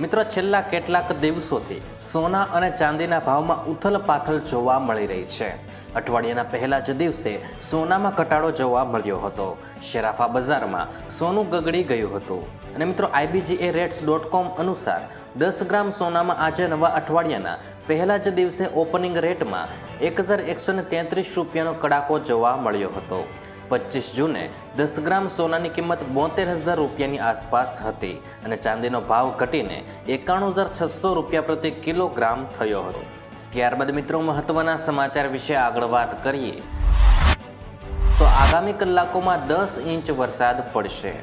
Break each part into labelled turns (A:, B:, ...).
A: મિત્રો, છેલ્લા કેટલાક દિવસોથી સોના અને ચાંદીના ભાવમાં ઉથલ પાથલ જોવા મળી રહી છે. અઠવાડિયાના પહેલા જ દિવસે સોનામાં ઘટાડો જોવા મળ્યો હતો. શેરાફા બજારમાં સોનું ગગડી ગયું હતું. અને મિત્રો આઈબીજીએ રેટ્સ ડોટ કોમ અનુસાર દસ ગ્રામ સોનામાં આજે નવા અઠવાડિયાના પહેલા જ દિવસે ઓપનિંગ રેટમાં એક હજાર એકસો તેત્રીસ રૂપિયાનો કડાકો જોવા મળ્યો હતો. પચીસ જૂને દસ ગ્રામ સોનાની કિંમત બોતેર હજાર રૂપિયાની આસપાસ હતી અને ચાંદીનો ભાવ ઘટીને એકાણું હજાર છસો રૂપિયા પ્રતિ કિલોગ્રામ થયો હતો. ત્યારબાદ મિત્રો મહત્વના સમાચાર વિશે આગળ વાત કરીએ. તો આગામી કલાકોમાં દસ ઇંચ વરસાદ પડશે.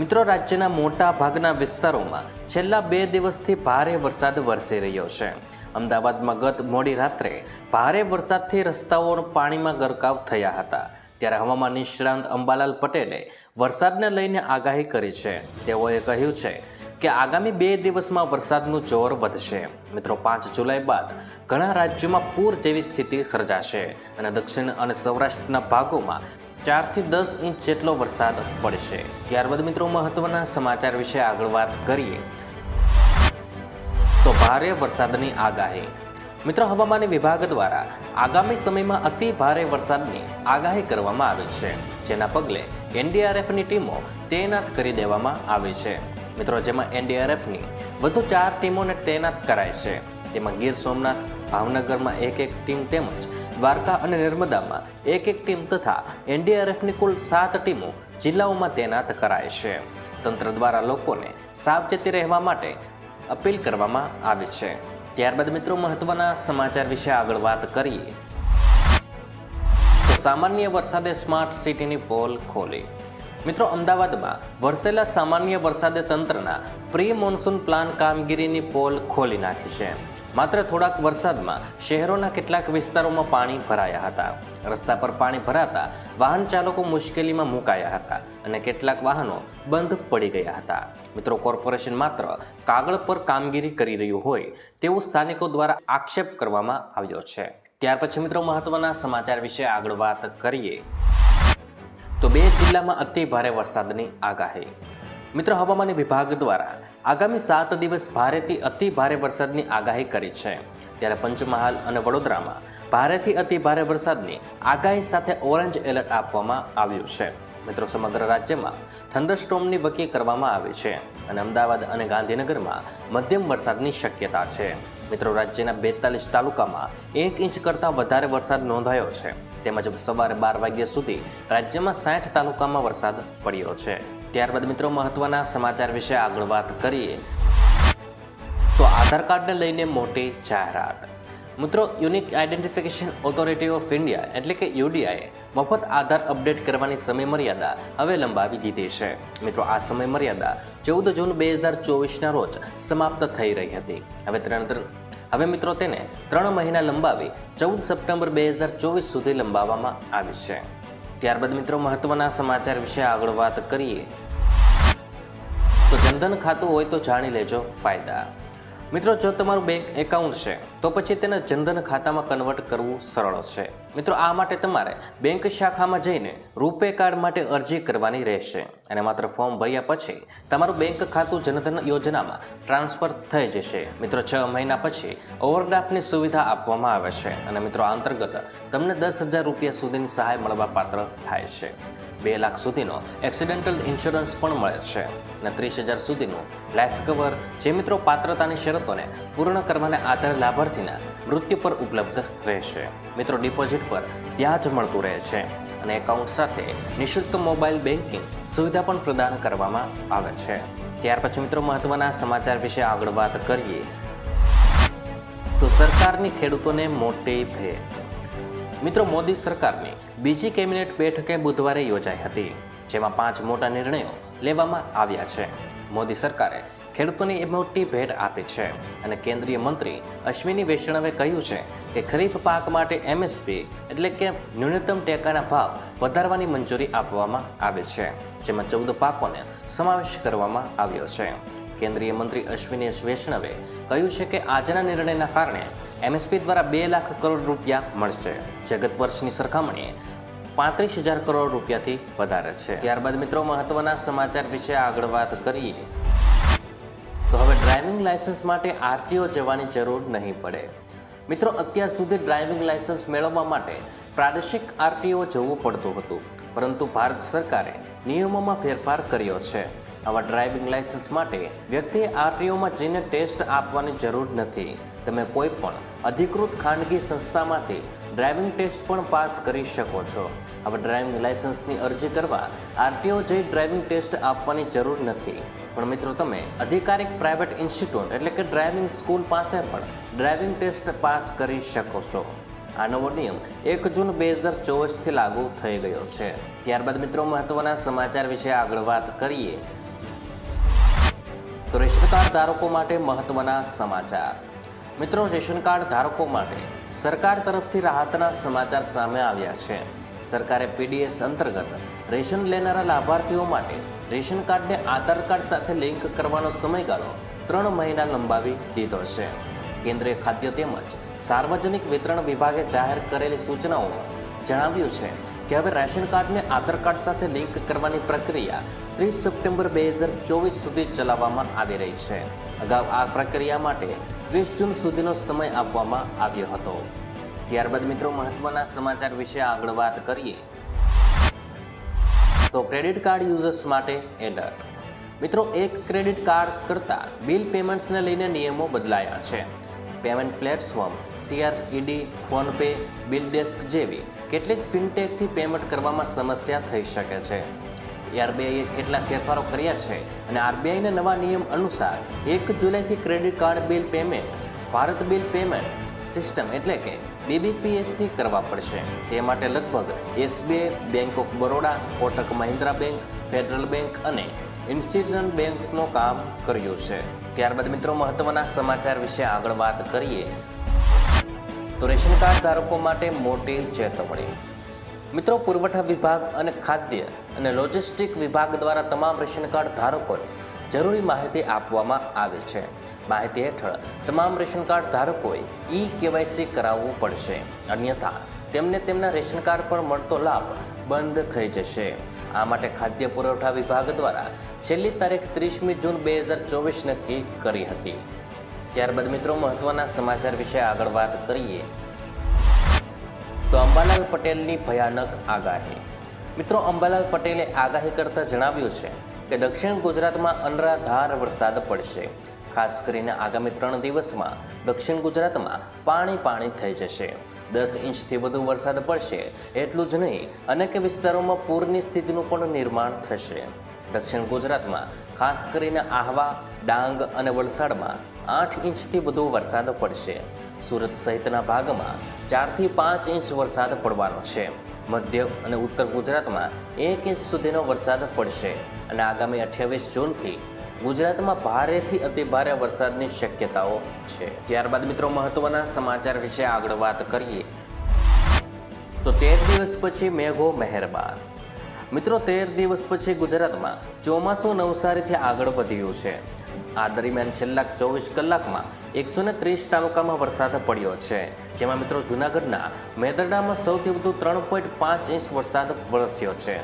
A: મિત્રો રાજ્યના મોટા ભાગના વિસ્તારોમાં છેલ્લા બે દિવસથી ભારે વરસાદ વરસી રહ્યો છે. અમદાવાદમાં ગત મોડી રાત્રે ભારે વરસાદથી રસ્તાઓ પાણીમાં ગરકાવ થયા હતા. ત્યારે હવામાન નિષ્ણાંત અંબાલાલ પટેલે વરસાદને લઈને આગાહી કરી છે. તેઓએ કહ્યું છે કે આગામી બે દિવસમાં વરસાદનું જોર વધશે. મિત્રો, પાંચ જુલાઈ બાદ ઘણા રાજ્યોમાં પૂર જેવી સ્થિતિ સર્જાશે અને દક્ષિણ અને સૌરાષ્ટ્રના ભાગોમાં ચારથી દસ ઇંચ જેટલો વરસાદ પડશે. ત્યારબાદ મિત્રો, મહત્વના સમાચાર વિશે આગળ વાત કરીએ. તો ભારે વરસાદની આગાહી. મિત્રો હવામાન વિભાગ દ્વારા આગામી સમયમાં અતિ ભારે વરસાદની આગાહી કરવામાં આવી છે. જેના પગલે એનડીઆરએફની ટીમો તૈનાત કરી દેવામાં આવી છે. મિત્રો, જેમાં એનડીઆરએફની વધુ ચાર ટીમોને તૈનાત કરાય છે. તેમાં ગીર સોમનાથ, ભાવનગરમાં એક એક ટીમ તેમજ દ્વારકા અને નર્મદામાં એક એક ટીમ તથા એનડીઆરએફની કુલ સાત ટીમો જિલ્લાઓમાં તૈનાત કરાય છે. તંત્ર દ્વારા લોકોને સાવચેતી રહેવા માટે અપીલ કરવામાં આવી છે. ત્યારબાદ મિત્રો મહત્વના સમાચાર વિશે આગળ વાત કરીએ. તો સામાન્ય વરસાદે સ્માર્ટ સિટીની પોલ ખોલી. મિત્રો અમદાવાદમાં વરસેલા સામાન્ય વરસાદે તંત્રના પ્રી મોન્સૂન પ્લાન કામગીરીની પોલ ખોલી નાખી છે. માત્ર થોડાક વરસાદમાં શહેરોના કેટલાક વિસ્તારોમાં પાણી ભરાયા હતા. રસ્તા પર પાણી ભરાતા વાહન ચાલકો મુશ્કેલીમાં મુકાયા હતા અને કેટલાક વાહનો બંધ પડી ગયા હતા. મિત્રો, કોર્પોરેશન માત્ર કાગળ પર કામગીરી કરી રહ્યું હોય તેવું સ્થાનિકો દ્વારા આક્ષેપ કરવામાં આવ્યો છે. ત્યાર પછી મિત્રો, મહત્વના સમાચાર વિશે આગળ વાત કરીએ. તો બે જિલ્લામાં અતિ ભારે વરસાદની આગાહી. મિત્રો, હવામાન વિભાગ દ્વારા આગામી સાત દિવસ ભારેથી અતિ ભારે વરસાદની આગાહી કરી છે. ત્યારે પંચમહાલ અને વડોદરામાં ભારેથી અતિ ભારે વરસાદની આગાહી સાથે ઓરેન્જ એલર્ટ આપવામાં આવ્યું છે. મિત્રો, સમગ્ર રાજ્યમાં થંડરસ્ટોમની વકી કરવામાં આવી છે અને અમદાવાદ અને ગાંધીનગરમાં મધ્યમ વરસાદની શક્યતા છે. મિત્રો, રાજ્યના બેતાલીસ તાલુકામાં એક ઇંચ કરતાં વધારે વરસાદ નોંધાયો છે. તેમજ સવારે બાર વાગ્યા સુધી રાજ્યમાં સાઠ તાલુકામાં વરસાદ પડ્યો છે. ત્યારબાદ મિત્રો મહત્વના સમાચાર વિશે આગળ વાત કરીએ. તો આધાર કાર્ડને લઈને મોટી જાહેરાત. મિત્રો, unique identification authority of India એટલે કે યુડીઆઈએ મફત આધાર અપડેટ કરવાની સમયમર્યાદા હવે લંબાવી દીધી છે. મિત્રો, આ સમયમર્યાદા ચૌદ જૂન બે હજાર ચોવીસના રોજ સમાપ્ત થઈ રહી હતી. હવે ત્રણ હવે મિત્રો તેને ત્રણ મહિના લંબાવી ચૌદ સપ્ટેમ્બર બે હજાર ચોવીસ સુધી લંબાવવામાં આવી છે. ત્યારબાદ મિત્રો મહત્વના સમાચાર વિશે આગળ વાત કરીએ. તો જનધન ખાતું હોય તો જાણી લેજો ફાયદા. મિત્રો, જો તમારું બેંક એકાઉન્ટ છે, તો પછી તેને જનધન ખાતામાં કન્વર્ટ કરવું સરળ છે. મિત્રો, આ માટે તમારે બેંક શાખામાં જઈને રૂપે કાર્ડ માટે અરજી કરવાની રહેશે અને માત્ર ફોર્મ ભર્યા પછી તમારું બેંક ખાતું જનધન યોજનામાં ટ્રાન્સફર થઈ જશે. મિત્રો, છ મહિના પછી ઓવરડ્રાફ્ટની સુવિધા આપવામાં આવે છે અને મિત્રો, આ અંતર્ગત તમને દસ હજાર રૂપિયા સુધીની સહાય મળવા પાત્ર થાય છે. બે લાખ સુધીનો એક્સિડેન્ટલ ઇન્સ્યોરન્સ પણ મળે છે અને ત્રીસ હજાર સુધીનું લાઈફ કવર જે મિત્રો પાત્રતાની શરતોને પૂર્ણ કરવાને આધારે લાભાર્થીના મૃત્યુ પર ઉપલબ્ધ રહેશે. મિત્રો ડિપોઝિટ પર ત્યાં જ મળતું રહે છે અને એકાઉન્ટ સાથે નિઃશુલ્ક મોબાઈલ બેન્કિંગ સુવિધા પણ પ્રદાન કરવામાં આવે છે. ત્યાર પછી મિત્રો, મહત્વના સમાચાર વિશે આગળ વાત કરીએ. તો સરકારની ખેડૂતોને મોટી ભેટ. મિત્રો, મોદી સરકારની બીજી કેબિનેટ બેઠકે બુધવારે યોજાઈ હતી, જેમાં પાંચ મોટા નિર્ણયો લેવામાં આવ્યા છે. મોદી સરકારે ખેડૂતોને મોટી ભેટ આપી છે અને કેન્દ્રીય મંત્રી અશ્વિની વૈષ્ણવે કહ્યું છે કે ખરીફ પાક માટે એમએસપી એટલે કે ન્યૂનતમ ટેકાના ભાવ વધારવાની મંજૂરી આપવામાં આવે છે, જેમાં ચૌદ પાકોને સમાવેશ કરવામાં આવ્યો છે. કેન્દ્રીય મંત્રી અશ્વિની વૈષ્ણવે કહ્યું છે કે આજના નિર્ણયના કારણે એમએસપી દ્વારા બે લાખ કરોડ રૂપિયા મળશે. જે ગત વર્ષની સરખામણીએ પાંત્રીસ હજાર કરોડ રૂપિયાથી વધારે છે. ત્યારબાદ મિત્રો, મહત્વના સમાચાર વિશે આગળ વાત કરીએ. તો હવે ડ્રાઇવિંગ લાયસન્સ માટે આરટીઓ જવાની જરૂર નહીં પડે. મિત્રો, અત્યાર સુધી ડ્રાઇવિંગ લાયસન્સ મેળવવા માટે પ્રાદેશિક આરટીઓ જવું પડતું હતું. પરંતુ ભારત સરકારે નિયમોમાં ફેરફાર કર્યો છે. આવા ડ્રાઇવિંગ લાયસન્સ માટે વ્યક્તિએ આરટીઓમાં જઈને ટેસ્ટ આપવાની જરૂર નથી. તમે કોઈ પણ અધિકૃત ખાનગી સંસ્થામાંથી ડ્રાઇવિંગ ટેસ્ટ પણ પાસ કરી શકો છો. હવે ડ્રાઇવિંગ લાયસન્સની અરજી કરવા આરટીઓ જઈ ડ્રાઇવિંગ ટેસ્ટ આપવાની જરૂર નથી. પણ મિત્રો, તમે અધિકારિક પ્રાઇવેટ ઇન્સ્ટિટ્યૂટ એટલે કે ડ્રાઇવિંગ સ્કૂલ પાસે પણ ડ્રાઇવિંગ ટેસ્ટ પાસ કરી શકો છો. આ નવો નિયમ એક જૂન બે હજાર ચોવીસથી લાગુ થઈ ગયો છે. ત્યારબાદ મિત્રો, મહત્વના સમાચાર વિશે આગળ વાત કરીએ. તો રેશન કાર્ડ ધારકો માટે મહત્વના સમાચાર. મિત્રો રેશન કાર્ડ ધારકો માટે સરકાર તરફથી રાહતના સમાચાર સામે આવ્યા છે. સરકારે પીડીએસ અંતર્ગત રેશન લેનારા લાભાર્થીઓ માટે રેશન કાર્ડને આધાર કાર્ડ સાથે લિંક કરવાનો સમયગાળો ત્રણ મહિના લંબાવી દીધો છે. કેન્દ્રીય ખાદ્ય તેમજ સાર્વજનિક વિતરણ વિભાગે જાહેર કરેલી સૂચનાઓમાં જણાવ્યું છે કે હવે રેશન કાર્ડને આધાર કાર્ડ સાથે લિંક કરવાની પ્રક્રિયા ત્રીસ સપ્ટેમ્બર બે હજાર ચોવીસ સુધી ચલાવવામાં આવી રહી છે. અગાઉ આ પ્રક્રિયા માટે ત્રીસ જૂન સુધીનો સમય આપવામાં આવ્યો હતો. ત્યારબાદ મિત્રો મહત્વના સમાચાર વિશે આગળ વાત કરીએ. તો ક્રેડિટ કાર્ડ યુઝર્સ માટે એલર્ટ. મિત્રો, એક ક્રેડિટ કાર્ડ કરતાં બિલ પેમેન્ટ્સને લઈને નિયમો બદલાયા છે. Payment platform, CRED, PhonePe, BillDesk જેવી કેટલીક ફિનટેકથી પેમેન્ટ કરવામાં સમસ્યા થઈ શકે છે. આરબીઆઈએ કેટલાક ફેરફારો કર્યા છે અને આરબીઆઈના નવા નિયમ અનુસાર એક જુલાઈથી credit card bill payment, Bharat bill payment system એટલે કે બીબીપીએસથી કરવા પડશે. તે માટે લગભગ SBI, bank of Baroda, Kotak Mahindra bank, federal bank અને ઇન્સ્ટિટ્યુશન બેંકનું કામ કર્યું છે. ત્યારબાદ મિત્રો, મહત્વના સમાચાર વિશે આગળ વાત કરીએ. તો રેશન કાર્ડ ધારકો માટે મોટી ચેતવણી. મિત્રો, પુરવઠા વિભાગ અને ખાદ્ય અને લોજિસ્ટિક વિભાગ દ્વારા તમામ રેશન કાર્ડ ધારકોને જરૂરી માહિતી આપવામાં આવે છે. માહિતી હેઠળ તમામ રેશન કાર્ડ ધારકોએ ઈ કેવાયસી કરાવવું પડશે. અન્યથા, તેમને તેમના રેશન કાર્ડ પર મળતો લાભ બંધ થઈ જશે. આ માટે ખાદ્ય પુરવઠા વિભાગ દ્વારા છેલ્લી તારીખ ત્રીસમી જૂન બે હજાર ચોવીસ નક્કી કરી હતી. ત્યારબાદ મિત્રો, મહત્વના સમાચાર વિશે આગળ વાત કરીએ. તો અંબાલાલ પટેલની ભયાનક આગાહી. મિત્રો, અંબાલાલ પટેલે આગાહી કરતા જણાવ્યું છે કે દક્ષિણ ગુજરાતમાં અનરાધાર વરસાદ પડશે. ખાસ કરીને આગામી ત્રણ દિવસમાં દક્ષિણ ગુજરાતમાં પાણી પાણી થઈ જશે. દસ ઇંચથી વધુ વરસાદ પડશે એટલું જ નહીં, અનેક વિસ્તારોમાં પૂરની સ્થિતિનું પણ નિર્માણ થશે. દક્ષિણ ગુજરાતમાં ખાસ કરીને આહવા, ડાંગ અને વલસાડમાં આઠ ઇંચથી વધુ વરસાદ પડશે. સુરત સહિતના ભાગમાં ચારથી પાંચ ઇંચ વરસાદ પડવાનો છે. મધ્ય અને ઉત્તર ગુજરાતમાં એક ઇંચ સુધીનો વરસાદ પડશે અને આગામી અઠ્યાવીસ જૂનથી ગુજરાતમાં ભારેથી અતિ ભારે વરસાદની શક્યતાઓ છે. ત્યારબાદ મિત્રો મહત્વના સમાચાર વિશે આગળ વાત કરીએ. તો તેર દિવસ પછી મેઘો મહેરબાન. મિત્રો તેર દિવસ પછી ગુજરાતમાં ચોમાસું નવસારીથી આગળ વધ્યું છે. આ દરમિયાન છેલ્લા ચોવીસ કલાકમાં એકસો ને ત્રીસ તાલુકામાં વરસાદ પડ્યો છે. જેમાં મિત્રો જૂનાગઢના મેદરડામાં સૌથી વધુ ત્રણ પોઈન્ટ પાંચ ઇંચ વરસાદ વરસ્યો છે.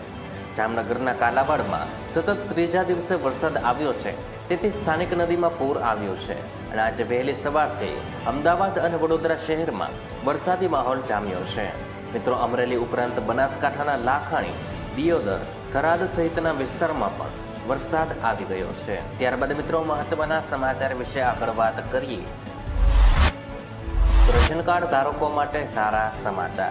A: જામનગરના કાલાવાડમાં સતત ત્રીજા દિવસે વરસાદ આવ્યો છે. તેથી સ્થાનિક નદીમાં પૂર આવ્યું છે. અને આજે વહેલી સવારથી અમદાવાદ અને વડોદરા શહેરમાં વરસાદી માહોલ જામ્યો છે. મિત્રો અમરેલી ઉપરાંત બનાસકાંઠાના લાખાણી, દિયોદર થરાદ સહિતના વિસ્તારમાં પણ વરસાદ આવી ગયો છે. ત્યારબાદ મિત્રો, મહત્વના સમાચાર વિશે આગળ વાત કરીએ. રેશન કાર્ડ ધારકો માટે સારા સમાચાર.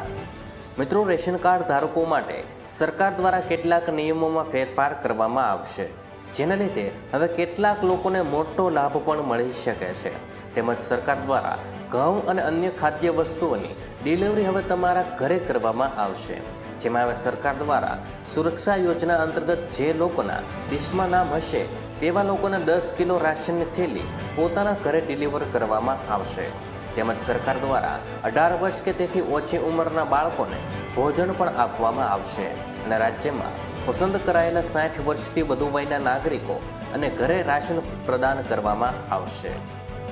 A: મિત્રો, રેશન કાર્ડ ધારકો માટે સરકાર દ્વારા કેટલાક નિયમોમાં ફેરફાર કરવામાં આવશે. જેના લીધે હવે કેટલાક લોકોને મોટો લાભ પણ મળી શકે છે. તેમજ સરકાર દ્વારા ઘઉં અને અન્ય ખાદ્ય વસ્તુઓની ડિલિવરી હવે તમારા ઘરે કરવામાં આવશે. જેમાં સરકાર દ્વારા સુરક્ષા યોજના અંતર્ગત જે લોકોના લિસ્ટમાં નામ હશે, તેવા લોકોને દસ કિલો રાશનની થેલી પોતાના ઘરે ડિલિવર કરવામાં આવશે. તેમજ સરકાર દ્વારા અઢાર વર્ષ કે તેથી ઓછી ઉંમરના બાળકોને ભોજન પણ આપવામાં આવશે. અને રાજ્યમાં પસંદ કરાયેલા સાઠ વર્ષથી વધુ વયના નાગરિકો અને ઘરે રાશન પ્રદાન કરવામાં આવશે.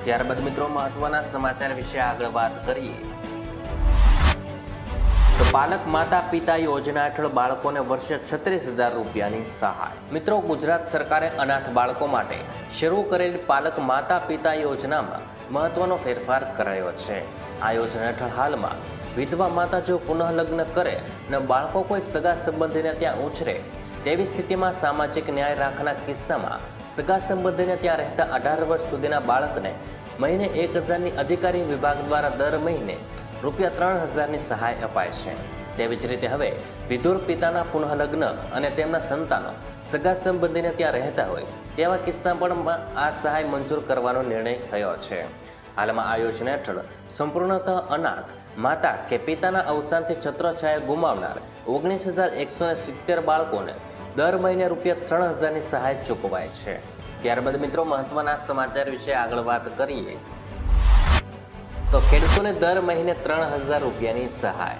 A: ત્યારબાદ મિત્રો મહત્વના સમાચાર વિશે આગળ વાત કરીએ. તો પાલક માતા પિતા યોજના હેઠળ બાળકોને વર્ષે છત્રીસ હજાર રૂપિયાની સહાય. મિત્રો, ગુજરાત સરકારે અનાથ બાળકો માટે શરૂ કરેલી પાલક માતા પિતા યોજનામાં મહત્વનો ફેરફાર કરાયો છે. આ યોજના હેઠળ હાલમાં વિધવા માતા જો પુનઃલગ્ન કરે અને બાળકો કોઈ સગા સંબંધીને ત્યાં ઉછરે, તેવી સ્થિતિમાં સામાજિક ન્યાય રાખના કિસ્સામાં સગા સંબંધીને ત્યાં રહેતા અઢાર વર્ષ સુધીના બાળકને મહિને એક હજારની અધિકારી વિભાગ દ્વારા દર મહિને રૂપિયા ત્રણ હજારની સહાય અપાય છે. તેવી જ રીતે હવે વિધુર પિતાના પુનઃલગ્ન અને તેમના સંતાનો સગા સંબંધીને ત્યાં રહેતા હોય તેવા કિસ્સા પણ આ સહાય મંજૂર કરવાનો નિર્ણય થયો છે. હાલમાં આ યોજના હેઠળ સંપૂર્ણતઃ અનાથ, માતા કે પિતાના અવસાનથી છત્રછાયા ગુમાવનાર ઓગણીસ હજાર એકસો ને સિત્તેર બાળકોને દર મહિને રૂપિયા ત્રણ હજારની સહાય ચૂકવાય છે. ત્યારબાદ મિત્રો મહત્વના સમાચાર વિશે આગળ વાત કરીએ. તો ખેડૂતોને દર મહિને ત્રણ હજાર રૂપિયાની સહાય.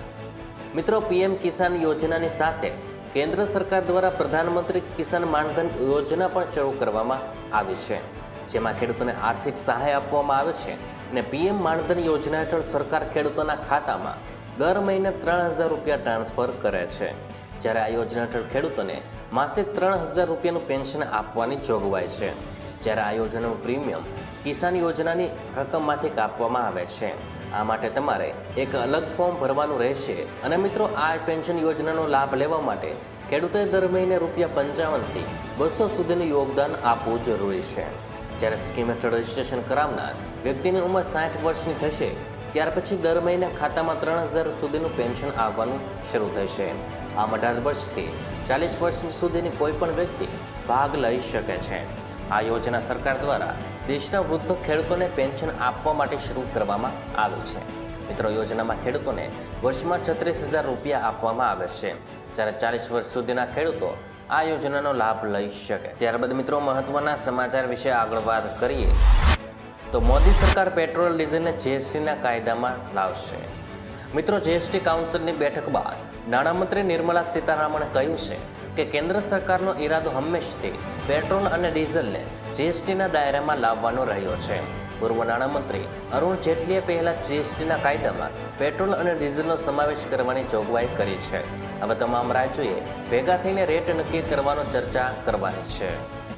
A: મિત્રો, પીએમ કિસાન યોજનાની સાથે કેન્દ્ર સરકાર દ્વારા પ્રધાનમંત્રી કિસાન માનધન યોજના પણ શરૂ કરવામાં આવી છે, જેમાં ખેડૂતોને આર્થિક સહાય આપવામાં આવે છે અને પીએમ માનધન યોજના હેઠળ સરકાર ખેડૂતોના ખાતામાં દર મહિને ત્રણ હજાર રૂપિયા ટ્રાન્સફર કરે છે. જ્યારે આ યોજના હેઠળ ખેડૂતોને માસિક ત્રણ હજાર રૂપિયાનું પેન્શન આપવાની જોગવાઈ છે. જ્યારે આ યોજનાનું પ્રીમિયમ કિસાન યોજનાની રકમમાંથી કાપવામાં આવે છે. આ માટે તમારે એક અલગ ફોર્મ ભરવાનું રહેશે અને મિત્રો, આ પેન્શન યોજનાનો લાભ લેવા માટે ખેડૂતોએ દર મહિને રૂપિયા પંચાવનથી બસો સુધીનું યોગદાન આપવું જરૂરી છે. જ્યારે સ્કીમ હેઠળ રજીસ્ટ્રેશન કરાવનાર વ્યક્તિની ઉંમર સાઠ વર્ષની થશે, ત્યાર પછી દર મહિને ખાતામાં ત્રણ હજાર સુધીનું પેન્શન આવવાનું શરૂ થશે. આમ અઢાર વર્ષથી ચાલીસ વર્ષ સુધીની કોઈ પણ વ્યક્તિ ભાગ લઈ શકે છે. આ યોજના સરકાર દ્વારા દેશના વૃદ્ધ ખેડૂતોને પેન્શન આપવા માટે શરૂ કરવામાં આવ્યું છે. મિત્રો, યોજનામાં ખેડૂતોને વર્ષમાં છત્રીસ હજાર રૂપિયા આપવામાં આવે છે. જ્યારે ચાલીસ વર્ષ સુધીના ખેડૂતો આ યોજનાનો લાભ લઈ શકે. ત્યારબાદ મિત્રો, મહત્વના સમાચાર વિશે આગળ વાત કરીએ તો મોદી સરકાર પેટ્રોલ, ડીઝલને જીએસટીના કાયદામાં લાવશે. મિત્રો, જીએસટી કાઉન્સિલની બેઠક બાદ નાણામંત્રી નિર્મલા સીતારામણે કહ્યું છે કે કેન્દ્ર સરકારનો ઈરાદો હંમેશથી પેટ્રોલ અને ડીઝલને જીએસટીના દાયરામાં લાવવાનો રહ્યો છે. પૂર્વ નાણામંત્રી અરુણ જેટલીએ પહેલા જીએસટીના કાયદામાં પેટ્રોલ અને ડીઝલનો સમાવેશ કરવાની જોગવાઈ કરી છે. હવે તમામ રાજ્યોએ ભેગા થઈને રેટ નક્કી કરવાનો ચર્ચા કરવાની છે.